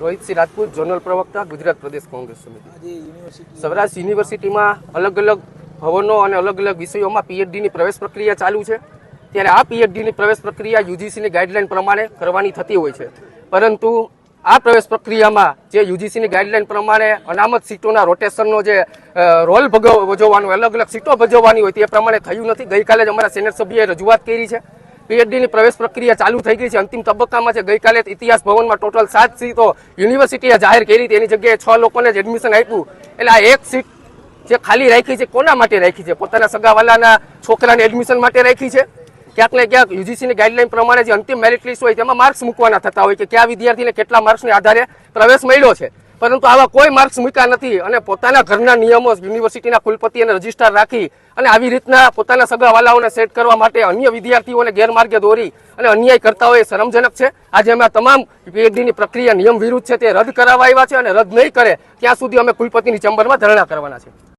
Rohitsinh Rajput general પ્રવક્તા ગુજરાત પ્રદેશ કોંગ્રેસ સમિતિ. સૌરાષ્ટ્ર યુનિવર્સિટીમાં અલગ અલગ ભવનો અને અલગ અલગ વિષયોમાં પીએચડીની પ્રવેશ પ્રક્રિયા ચાલુ છે. ત્યારે આ પીએચડીની પ્રવેશ પ્રક્રિયા યુજીસીની ગાઈડલાઈન પ્રમાણે કરવાની થતી હોય છે. પરંતુ આ પ્રવેશ પ્રક્રિયામાં જે યુજીસીની ગાઈડલાઈન પ્રમાણે અનામત સીટોના રોટેશનનો જે રોલ ભજવવાનો અલગ અલગ સીટો ભજવવાની હોય તે પ્રમાણે થયું નથી. ગઈકાલે જ અમારા સેનેટ સભ્યએ રજૂઆત કરી છે. પીએચડીની પ્રવેશ પ્રક્રિયા ચાલુ થઈ ગઈ છે. અંતિમ તબક્કામાં છે. ગઈકાલે ઇતિહાસ ભવનમાં ટોટલ સાત સીટો યુનિવર્સિટીએ જાહેર કરી હતી. એની જગ્યાએ છ લોકોને જ એડમિશન આપ્યું. એટલે આ એક સીટ જે ખાલી રાખી છે, કોના માટે રાખી છે? પોતાના સગાવાલાના છોકરાને એડમિશન માટે રાખી છે? ક્યાંક ને ક્યાંક યુજીસીની ગાઈડલાઈન પ્રમાણે જે અંતિમ મેરિટ લિસ્ટ હોય તેમાં માર્ક્સ મૂકવાના થતા હોય કે કયા વિદ્યાર્થીને કેટલા માર્ક્સને આધારે પ્રવેશ મળ્યો છે? પરંતુ આવા કોઈ માર્ક્સ મૂક્યા નથી અને પોતાના ઘરના નિયમો યુનિવર્સિટીના કુલપતિ અને રજિસ્ટ્રાર રાખી અને આવી રીતના પોતાના સગાવાલાઓને સેટ કરવા માટે અન્ય વિદ્યાર્થીઓને ગેરમાર્ગે દોરી અને અન્યાય કરતા હોય એ શરમજનક છે. આજે અમે તમામ પીએચડીની પ્રક્રિયા નિયમ વિરુદ્ધ છે તે રદ કરાવવા આવ્યા છે અને રદ નહીં કરે ત્યાં સુધી અમે કુલપતિની ચેમ્બરમાં ધરણા કરવાના છે.